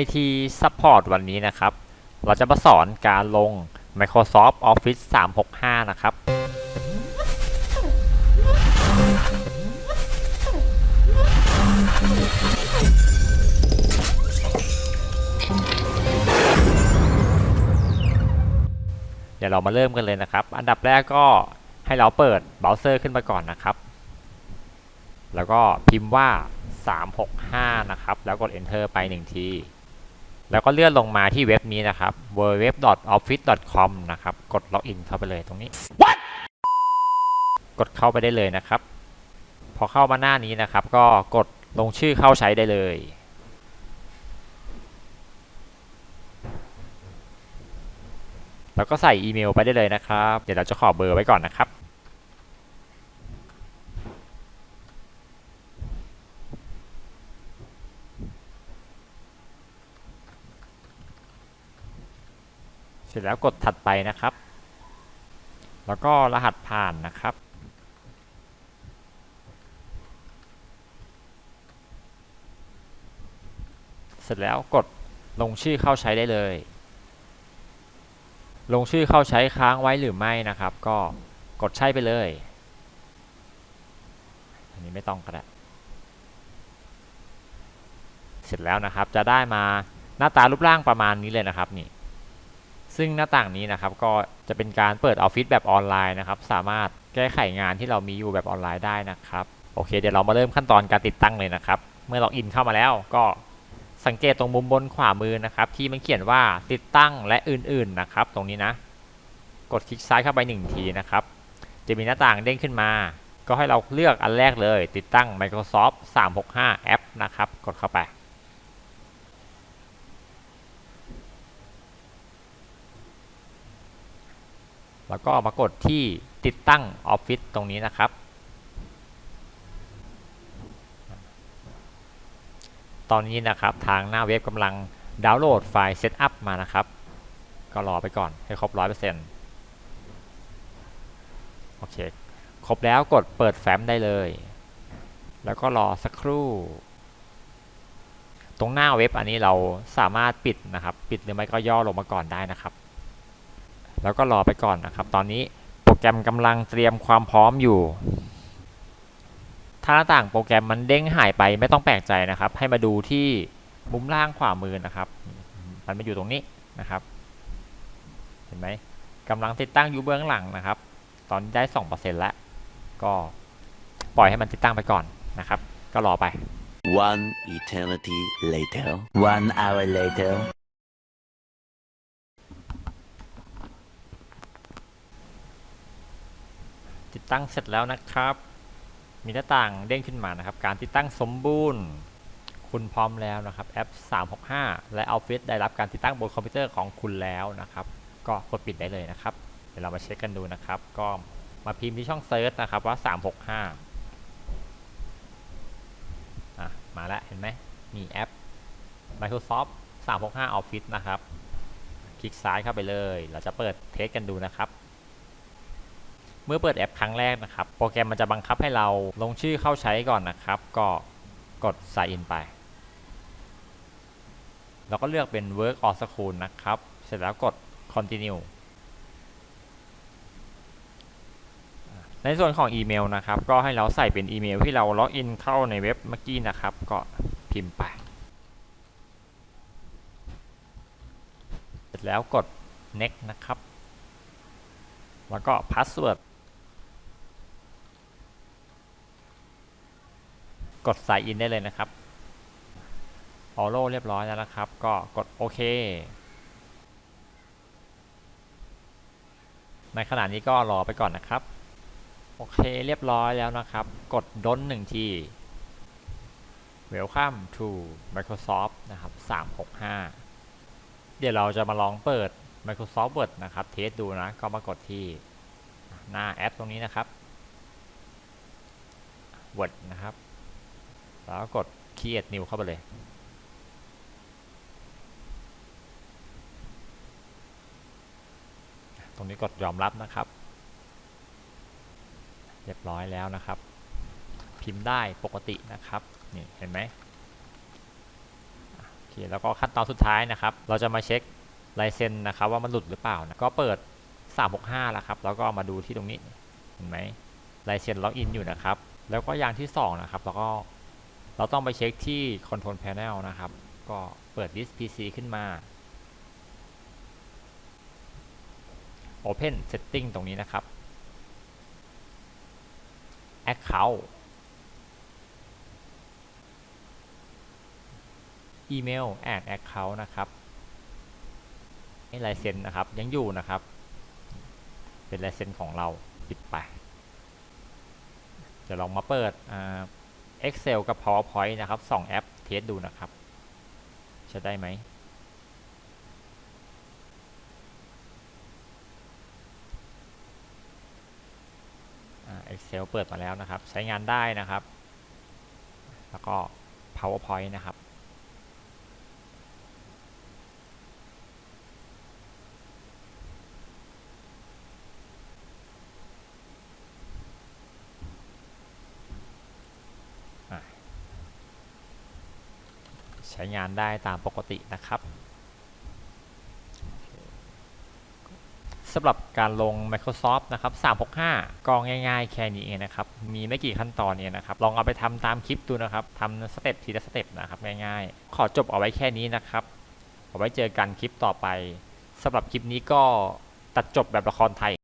IT Support วันนี้นะครับ เราจะมาสอนการลง Microsoft Office 365 นะครับ เดี๋ยวเรามาเริ่มกันเลยนะครับ อันดับแรกก็ให้เราเปิดเบราว์เซอร์ขึ้นมาก่อนนะครับ แล้วก็พิมพ์ว่า 365 นะครับ แล้วกด enter ไป 1 ที แล้วก็เลื่อนลงมาที่เว็บนี้นะครับ www.office.com นะครับ กด login เข้าไปเลยตรงนี้กดเข้าไปได้เลยนะครับ พอเข้ามาหน้านี้นะครับ ก็กดลงชื่อเข้าใช้ได้เลย แล้วก็ใส่อีเมลไปได้เลยนะครับ เดี๋ยวเราจะขอเบอร์ไว้ก่อนนะครับ ร็จแล้วกดถัดไปนะครับ แล้วก็รหัสผ่านนะครับ เสร็จแล้วกดลงชื่อเข้าใช้ได้เลย ลงชื่อเข้าใช้ค้างไว้หรือไม่นะครับ ก็กดใช่ไปเลย อันนี้ไม่ต้องก็ได้ เสร็จแล้วนะครับจะได้มาหน้าตารูปร่างประมาณนี้เลยนะครับนี่ ซึ่งหน้าต่างนี้นะครับก็จะเป็นการเปิดออฟฟิศแบบออนไลน์นะครับ สามารถแก้ไขงานที่เรามีอยู่แบบออนไลน์ได้นะครับ โอเค เดี๋ยวเรามาเริ่มขั้นตอนการติดตั้งเลยนะครับ เมื่อล็อกอินเข้ามาแล้วก็สังเกตตรงมุมบนขวามือนะครับ ที่มันเขียนว่าติดตั้งและอื่นๆนะครับ ตรงนี้นะ กดคลิกซ้ายเข้าไป1ทีนะครับ จะมีหน้าต่างเด้งขึ้นมา ก็ให้เราเลือกอันแรกเลย ติดตั้ง Microsoft 365แอปนะครับ กดเข้าไป แล้วก็มากดที่ติดตั้ง Office ตรงนี้นะครับ ตอนนี้นะครับทางหน้าเว็บกำลังดาวน์โหลดไฟล์ Setup มานะครับ ก็รอไปก่อนให้ครบ 100%โอเค ครบแล้วกดเปิดแฟ้มได้เลย แล้วก็รอสักครู่ ตรงหน้าเว็บอันนี้เราสามารถปิดนะครับ ปิดหรือไม่ก็ย่อลงมาก่อนได้นะครับ แล้วก็รอไปก่อนนะครับ ตอนนี้โปรแกรมกำลังเตรียมความพร้อมอยู่ ถ้าต่างโปรแกรมมันเด้งหายไปไม่ต้องแปลกใจนะครับ ให้มาดูที่มุมล่างขวามือนะครับ มันมาอยู่ตรงนี้นะครับ เห็นไหมกำลังติดตั้งอยู่เบื้องหลังนะครับ ตอนนี้ได้ 2%แล้ว ก็ปล่อยให้มันติดตั้งไปก่อนนะครับ ก็รอไป One eternity later. One hour later. ติดตั้งเสร็จแล้วนะครับ มีหน้าต่างเด้งขึ้นมานะครับ การติดตั้งสมบูรณ์ คุณพร้อมแล้วนะครับแอป 365 และ Office ได้รับการติดตั้งบนคอมพิวเตอร์ของคุณแล้วนะครับ ก็กดปิดได้เลยนะครับ เดี๋ยวเรามาเช็คกันดูนะครับ ก็มาพิมพ์ที่ช่องเซิร์ชนะครับว่า 365อะมาแล้วเห็นไหมมีแอป Microsoft 365 Office นะครับ คลิกซ้ายเข้าไปเลย เราจะเปิดเทสกันดูนะครับ เมื่อเปิดแอปครั้งแรกนะครับ โปรแกรมมันจะบังคับให้เราลงชื่อเข้าใช้ก่อนนะครับ ก็กด sign in ไป แล้วก็เลือกเป็น work or school นะครับ เสร็จแล้วกด continue ในส่วนของอีเมลนะครับ ก็ให้เราใส่เป็นอีเมลที่เราล็อกอินเข้าในเว็บเมื่อกี้นะครับ ก็พิมพ์ไป เสร็จแล้วกด next นะครับ แล้วก็ password กด sign in ได้เลยนะครับออโลเรียบร้อยแล้วนะครับ ก็กดโอเค ในขณะนี้ก็รอไปก่อนนะครับ โอเคเรียบร้อยแล้วนะครับ กดดนหนึ่งที Welcome to Microsoft นะครับ 365 เดี๋ยวเราจะมาลองเปิด Microsoft Word นะครับ เทสดูนะ ก็มากดที่หน้าแอปตรงนี้นะครับ Word นะครับ แล้วกด Create New เข้าไปเลยตรงนี้กดยอมรับนะครับ เรียบร้อยแล้วนะครับ พิมพ์ได้ปกตินะครับ นี่เห็นไหมโอเคแล้วก็ขั้นตอนสุดท้ายนะครับ เราจะมาเช็คลายเซ็นนะครับว่ามันหลุดหรือเปล่านะก็เปิด 365แล้วครับ แล้วก็มาดูที่ตรงนี้ เห็นไหมลายเซ็นล็อกอินอยู่นะครับ แล้วก็อย่างที่2นะครับ แล้วก็ เราต้องไปเช็คที่ Control Panel นะครับ ก็เปิด Disk PC ขึ้นมา Open Setting ตรงนี้นะครับ Account อีเมล add account นะครับให้ลายเซ็นนะครับ ยังอยู่นะครับ เป็นลายเซ็นของเราปิดไปจะลองมาเปิดอ่า Excel กับ PowerPoint นะครับสองแอปเทสดูนะครับ จะได้ไหมอ่า Excel เปิดมาแล้วนะครับ ใช้งานได้นะครับ แล้วก็ PowerPoint นะครับ ช้งานได้ตามปกตินะครับสำหรับการลง Microsoft นะครับ 365 ก็ง่ายๆ แค่นี้เองนะครับ มีไม่กี่ขั้นตอนเองนะครับ ลองเอาไปทำตามคลิปดูนะครับทำสเต็ปทีละสเต็ปนะครับ ง่ายๆ ขอจบเอาไว้แค่นี้นะครับ เอาไว้เจอกันคลิปต่อไปสำหรับคลิปนี้ก็ตัดจบแบบละครไทย